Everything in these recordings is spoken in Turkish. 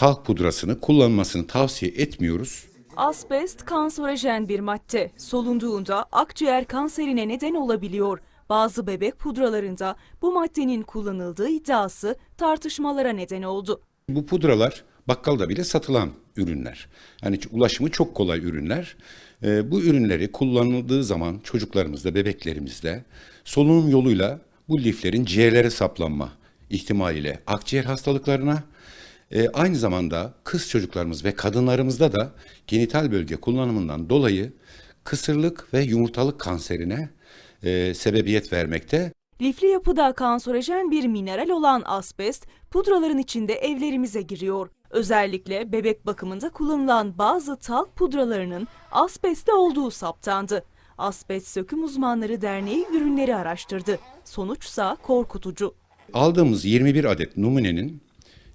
talk pudrasını kullanmasını tavsiye etmiyoruz. Asbest kanserojen bir madde. Solunduğunda akciğer kanserine neden olabiliyor. Bazı bebek pudralarında bu maddenin kullanıldığı iddiası tartışmalara neden oldu. Bu pudralar bakkalda bile satılan ürünler. Yani ulaşımı çok kolay ürünler. Ee, bu ürünleri kullanıldığı zaman çocuklarımızda, bebeklerimizde solunum yoluyla bu liflerin ciğerlere saplanma ihtimaliyle akciğer hastalıklarına, e, aynı zamanda kız çocuklarımız ve kadınlarımızda da genital bölge kullanımından dolayı kısırlık ve yumurtalık kanserine e, sebebiyet vermekte. Lifli yapıda kanserojen bir mineral olan asbest pudraların içinde evlerimize giriyor. Özellikle bebek bakımında kullanılan bazı talk pudralarının asbestli olduğu saptandı. Asbest Söküm Uzmanları Derneği ürünleri araştırdı. Sonuçsa korkutucu. Aldığımız 21 adet numunenin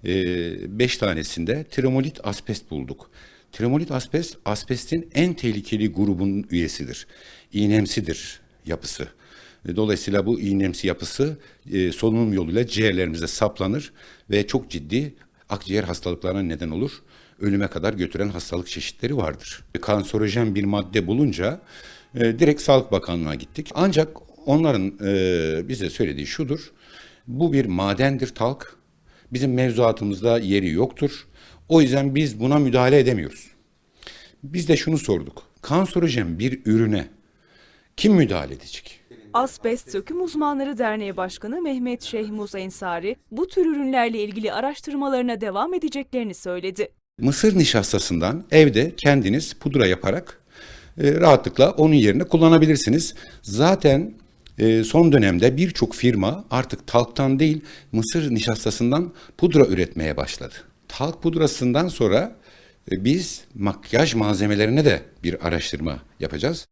5 tanesinde trimolit asbest bulduk. Trimolit asbest, asbestin en tehlikeli grubun üyesidir. İğnemsidir yapısı. Dolayısıyla bu iğnemsi yapısı e, solunum yoluyla ciğerlerimize saplanır ve çok ciddi akciğer hastalıklarına neden olur. Ölüme kadar götüren hastalık çeşitleri vardır. Kanserojen bir madde bulunca e, direkt Sağlık Bakanlığı'na gittik. Ancak onların e, bize söylediği şudur. Bu bir madendir talk. Bizim mevzuatımızda yeri yoktur. O yüzden biz buna müdahale edemiyoruz. Biz de şunu sorduk. Kanserojen bir ürüne kim müdahale edecek? Asbest Söküm Uzmanları Derneği Başkanı Mehmet Şehmuz Ensari bu tür ürünlerle ilgili araştırmalarına devam edeceklerini söyledi. Mısır nişastasından evde kendiniz pudra yaparak e, rahatlıkla onun yerine kullanabilirsiniz. Zaten e, son dönemde birçok firma artık talktan değil mısır nişastasından pudra üretmeye başladı. Talk pudrasından sonra e, biz makyaj malzemelerine de bir araştırma yapacağız.